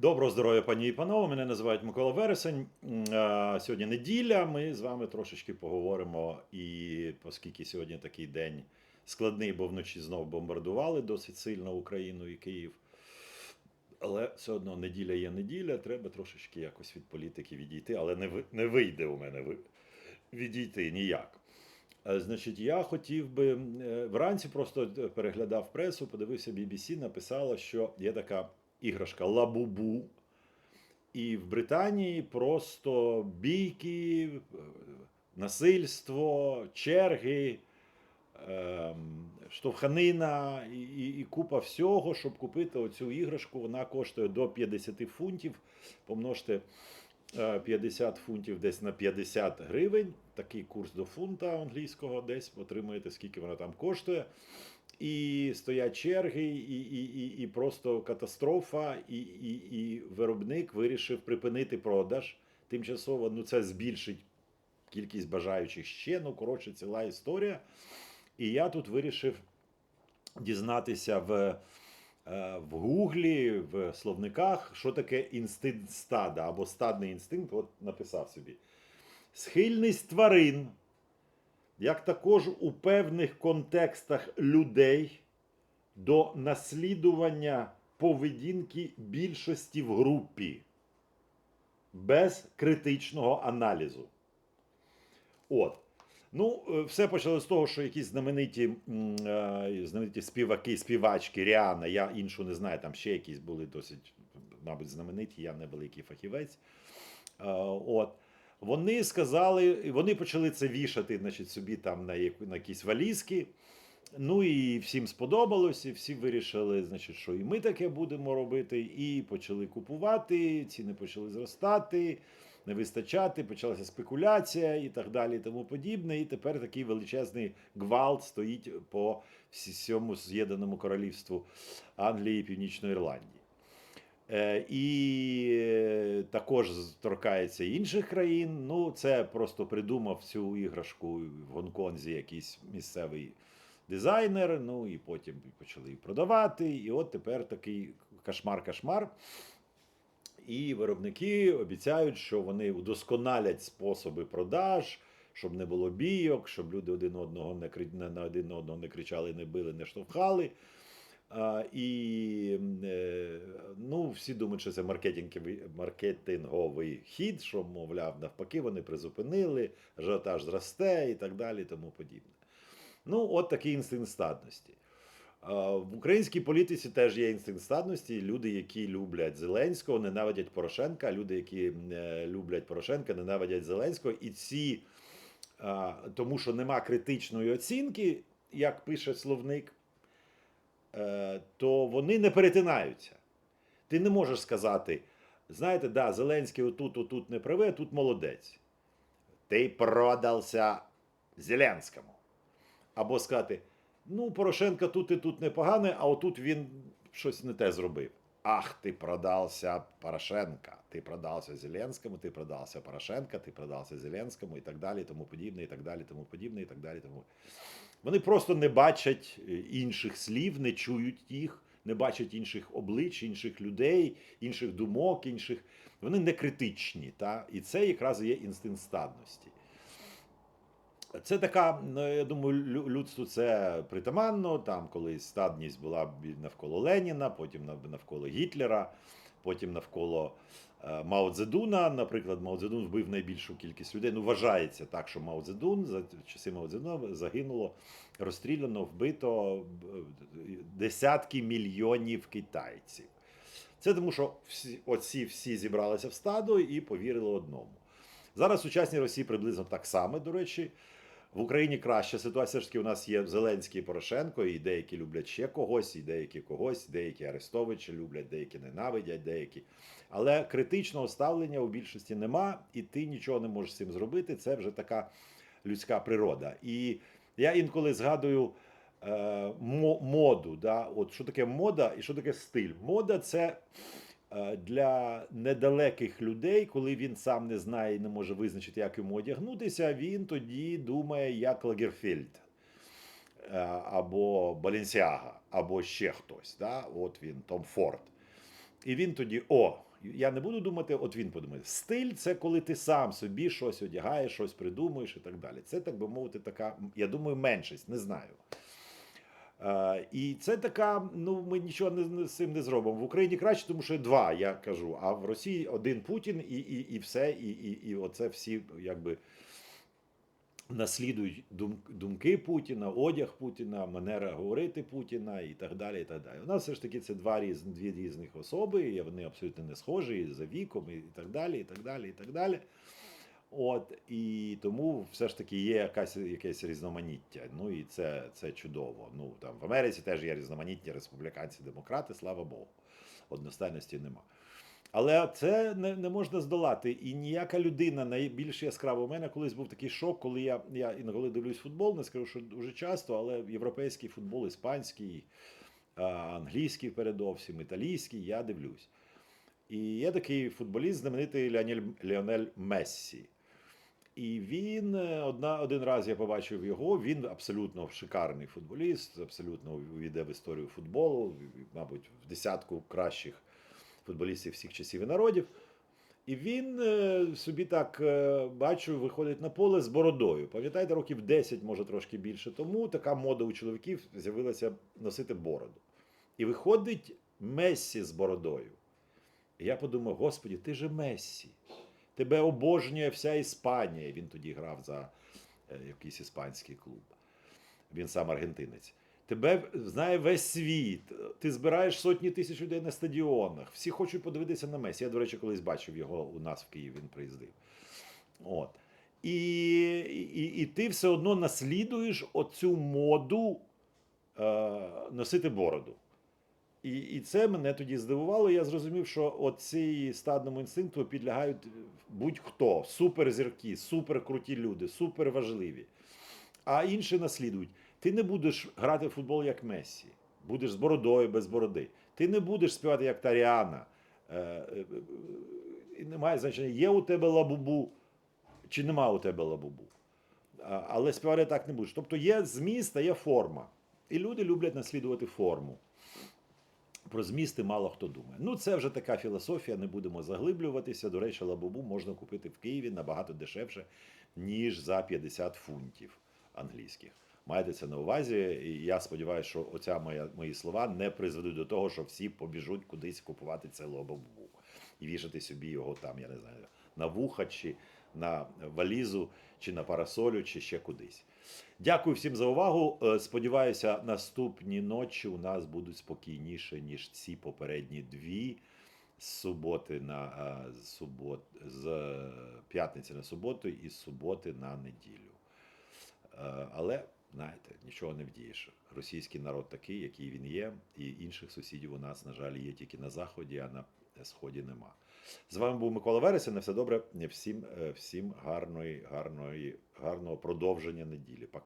Доброго здоров'я, пані і панове. Мене називають Микола Вересень. Сьогодні неділя. Ми з вами трошечки поговоримо. І оскільки сьогодні такий день складний, бо вночі знову бомбардували досить сильно Україну і Київ. Але все одно неділя є неділя, треба трошечки якось від політики відійти, але не, не вийде у мене відійти ніяк. Е, Значить, я хотів би е, вранці просто е, переглядав пресу, подивився BBC, написала, що є така іграшка Лабубу. І в Британії просто бійки, е, насильство, черги, ем, штовханина і, і, і купа всього, щоб купити оцю іграшку. Вона коштує до 50 фунтів. Помножте е, 50 фунтів десь на 50 гривень. Такий курс до фунта англійського, десь отримуєте, скільки вона там коштує. І стоять черги, і, і, і, і просто катастрофа, і, і, і виробник вирішив припинити продаж тимчасово. Ну, це збільшить кількість бажаючих ще. Ну, коротше, ціла історія. І я тут вирішив дізнатися в, е, в Гуглі, в словниках, що таке інстинкт стада або стадний інстинкт. От написав собі. Схильність тварин як також у певних контекстах людей до наслідування поведінки більшості в групі без критичного аналізу. От. Ну, е, все почалося з того, що якісь знамениті, е, знамениті співаки, співачки, Ріана, я іншу не знаю, там ще якісь були досить, мабуть, знамениті, я не великий фахівець. Е, От. Вони сказали, вони почали це вішати, значить, собі там на, яку- на якісь валізки. Ну і всім сподобалось, і всі вирішили, значить, що і ми таке будемо робити, і почали купувати, ціни почали зростати, не вистачати, почалася спекуляція і так далі, і тому подібне. І тепер такий величезний гвалт стоїть по всьому з'єднаному королівству Англії і Північної Ірландії. Е, І е, також торкається інших країн. Ну, це просто придумав цю іграшку в Гонконзі якийсь місцевий дизайнер. Ну і потім почали продавати. І от тепер такий кошмар-кошмар. І виробники обіцяють, що вони удосконалять способи продаж, щоб не було бійок, щоб люди один одного не- на один одного не кричали, не били, не штовхали. І е, ну, всі думають, що це маркетинговий, маркетинговий хід, що, мовляв, навпаки, вони призупинили, ажіотаж зросте і так далі, тому подібне. Ну, от такий інстинкт статності. А, В українській політиці теж є інстинкт статності. Люди, які люблять Зеленського, ненавидять Порошенка. Люди, які е, люблять Порошенка, ненавидять Зеленського. І ці, тому що нема критичної оцінки, як пише словник, то вони не перетинаються. Ти не можеш сказати, знаєте, да, Зеленський отут, отут не правий, а тут молодець. Ти продався Зеленському. Або сказати, ну, Порошенко тут і тут непоганий, а отут він щось не те зробив. Ах, ти продався Порошенка, ти продався Зеленському, ти продався Порошенка, ти продався Зеленському і так далі, тому подібне, і так далі, тому подібне, і так далі. Тому... Вони просто не бачать е, інших слів, не чують їх, не бачать інших облич, інших людей, інших думок, інших. Вони не критичні. Та? І це якраз є інстинкт стадності. Це така, ну, я думаю, лю- людству це притаманно. Там колись стадність була навколо Леніна, потім навколо Гітлера, потім навколо Мао Цзедуна. Наприклад, Мао Цзедун вбив найбільшу кількість людей. Ну, вважається так, що Мао Цзедун за часи Мао Цзедуна загинуло, розстріляно, вбито десятки мільйонів китайців. Це тому, що всі, оці всі зібралися в стадо і повірили одному. Зараз сучасній Росії приблизно так само, до речі. В Україні краща ситуація ж таки у нас є Зеленський і Порошенко, і деякі люблять ще когось, і деякі когось, деякі Арестовича люблять, деякі ненавидять, деякі. Але критичного ставлення у більшості нема, і ти нічого не можеш з цим зробити. Це вже така людська природа. І я інколи згадую е, мо- моду. Да? От що таке мода і що таке стиль? Мода це для недалеких людей, коли він сам не знає і не може визначити, як йому одягнутися, він тоді думає, як Лагерфельд. е, Або Баленсіага, або ще хтось. Да? От він, Том Форд. І він тоді: о, Я не буду думати, от він подумає. Стиль це коли ти сам собі щось одягаєш, щось придумуєш і так далі. Це, так би мовити, така, я думаю, меншість, не знаю. Е, і це така, ну ми нічого не, з цим не зробимо. В Україні краще, тому що два, я кажу, а в Росії один Путін і, і, і все, і, і, і оце всі якби наслідують дум, думки Путіна, одяг Путіна, манера говорити Путіна і так далі. І так далі. У нас все ж таки це два різ, дві різних особи, і вони абсолютно не схожі і за віком, і так далі, і так далі, і так далі. От і тому все ж таки є якась якесь різноманіття. Ну і це, це чудово. Ну там в Америці теж є різноманітні республіканці, демократи, слава Богу. Одностайності нема. Але це не, не можна здолати. І ніяка людина найбільш яскрава. У мене колись був такий шок, коли я, я інколи дивлюсь футбол, не скажу, що дуже часто, але європейський футбол, іспанський, англійський передовсім, італійський, я дивлюсь. І є такий футболіст, знаменитий Леонель, Мессі. І він е, одна, один раз я побачив його. Він абсолютно шикарний футболіст, абсолютно увійде в історію футболу, мабуть, в десятку кращих футболістів всіх часів і народів. І він е, собі так е, бачу, виходить на поле з бородою. Пам'ятаєте, років 10, може трошки більше тому, така мода у чоловіків з'явилася носити бороду. І виходить Мессі з бородою. І я подумав: Господі, ти же Мессі. Тебе обожнює вся Іспанія. Він тоді грав за е, якийсь іспанський клуб. Він сам аргентинець. Тебе знає весь світ. Ти збираєш сотні тисяч людей на стадіонах. Всі хочуть подивитися на Месі. Я, до речі, колись бачив його у нас в Києві, він приїздив. От. І, і, і ти все одно наслідуєш оцю моду е, носити бороду. І, і це мене тоді здивувало. Я зрозумів, що оці стадному інстинкту підлягають будь-хто, суперзірки, суперкруті люди, суперважливі. А інші наслідують. Ти не будеш грати в футбол як Мессі, будеш з бородою без бороди. Ти не будеш співати як Таріана. Е, е, е, Немає значення, є у тебе лабубу чи нема у тебе лабубу. Але співати так не будеш. Тобто є зміст, а є форма. І люди люблять наслідувати форму. Про змісти мало хто думає. Ну, це вже така філософія, не будемо заглиблюватися. До речі, лабубу можна купити в Києві набагато дешевше, ніж за 50 фунтів англійських. Майте це на увазі, і я сподіваюся, що оця моя, мої слова не призведуть до того, що всі побіжуть кудись купувати це лабубу і вішати собі його там, я не знаю, на вуха, чи на валізу, чи на парасолю, чи ще кудись. Дякую всім за увагу. Е, Сподіваюся, наступні ночі у нас будуть спокійніше, ніж ці попередні дві. З суботи на е, субот, з е, п'ятниці на суботу і з суботи на неділю. Але знаєте, нічого не вдієш. Російський народ такий, який він є, і інших сусідів у нас, на жаль, є тільки на заході, а на сході нема. З вами був Микола Вересін. На все добре. Всім, е, всім гарної, гарної, гарного продовження неділі. Пока.